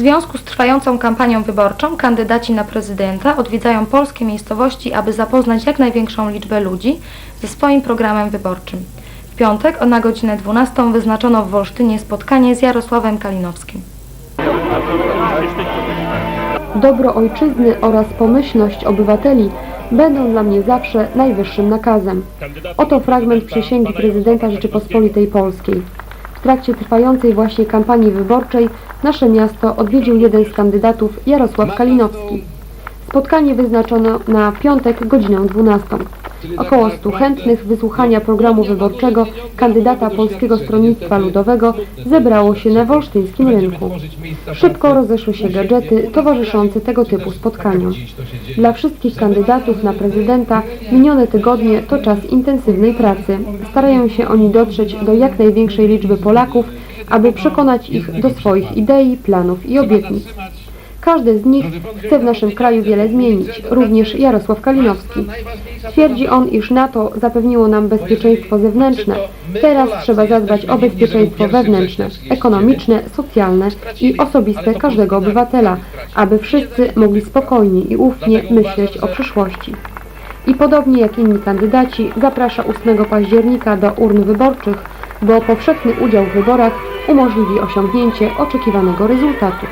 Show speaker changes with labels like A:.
A: związku z trwającą kampanią wyborczą kandydaci na prezydenta odwiedzają polskie miejscowości, aby zapoznać jak największą liczbę ludzi ze swoim programem wyborczym. W piątek na godzinę 12 wyznaczono w Wolsztynie spotkanie z Jarosławem Kalinowskim.
B: Dobro ojczyzny oraz pomyślność obywateli będą dla mnie zawsze najwyższym nakazem. Oto fragment przysięgi prezydenta Rzeczypospolitej Polskiej. W trakcie trwającej właśnie kampanii wyborczej nasze miasto odwiedził jeden z kandydatów, Jarosław Kalinowski. Spotkanie wyznaczono na piątek godzinę 12. Około 100 chętnych wysłuchania programu wyborczego kandydata Polskiego Stronnictwa Ludowego zebrało się na wolsztyńskim rynku. Szybko rozeszły się gadżety towarzyszące tego typu spotkaniom. Dla wszystkich kandydatów na prezydenta minione tygodnie to czas intensywnej pracy. Starają się oni dotrzeć do jak największej liczby Polaków, aby przekonać ich do swoich idei, planów i obietnic. Każdy z nich chce w naszym kraju wiele zmienić, również Jarosław Kalinowski. Twierdzi on, iż NATO zapewniło nam bezpieczeństwo zewnętrzne. Teraz trzeba zadbać o bezpieczeństwo wewnętrzne, ekonomiczne, socjalne i osobiste każdego obywatela, aby wszyscy mogli spokojnie i ufnie myśleć o przyszłości. I podobnie jak inni kandydaci zaprasza 8 października do urn wyborczych, bo powszechny udział w wyborach umożliwi osiągnięcie oczekiwanego rezultatu.